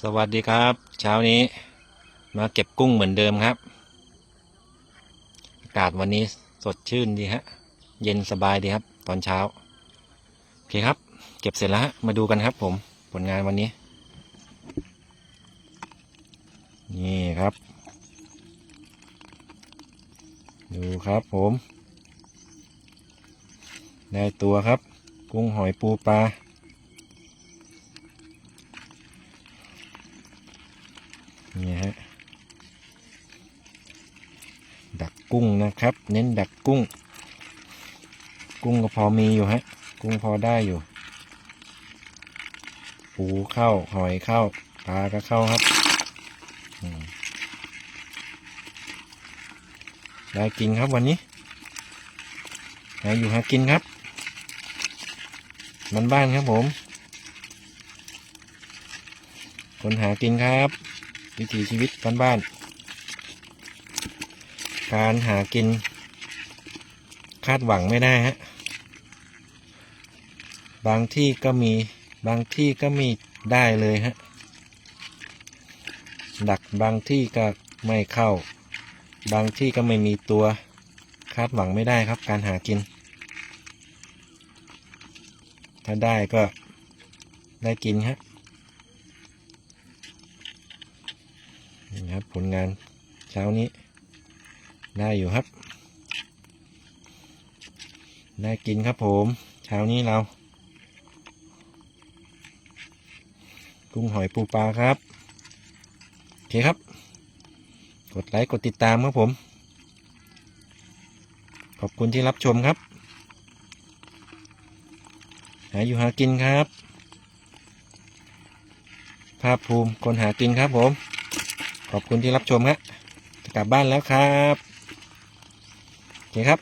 สวัสดีครับ เช้านี้มาเก็บกุ้งเหมือนเดิมครับอากาศวันนี้สดชื่นดีฮะ เย็นสบายดีครับ ตอนเช้าโอเคครับ เก็บเสร็จแล้วฮะมาดูกันครับผมผลงานวันนี้ นี่ครับ ดูครับผม ได้ตัวครับ กุ้งหอยปูปลา นี่ฮะ ดักกุ้งนะครับ เน้นดักกุ้ง กุ้งก็พอมีอยู่ฮะ กุ้งพอได้อยู่ ปูเข้า หอยเข้า ปลาก็เข้าครับ ได้กินครับวันนี้หาอยู่หากินครับ มันบ้านครับผม คนหากินครับ วิถีชีวิตบ้านๆการหากิน คาดหวังไม่ได้ฮะบางที่ก็มีบางที่ก็มีได้เลยฮะดักบางที่ก็ไม่เข้า บางที่ก็ไม่มีตัวคาดหวังไม่ได้ครับการหากิน ถ้าได้ก็ได้กินฮะ นี่ครับ ผลงานเช้านี้ ได้อยู่ครับ ได้กินครับผมเช้านี้เรา กุ้งหอยปูปลาครับ โอเคครับ กดไลค์กดติดตามครับผม ขอบคุณที่รับชมครับ หาอยู่หากินครับ ภาพภูมิคนหากินครับผม ขอบคุณที่รับชมฮะจะกลับบ้านแล้วครับโอเคครับ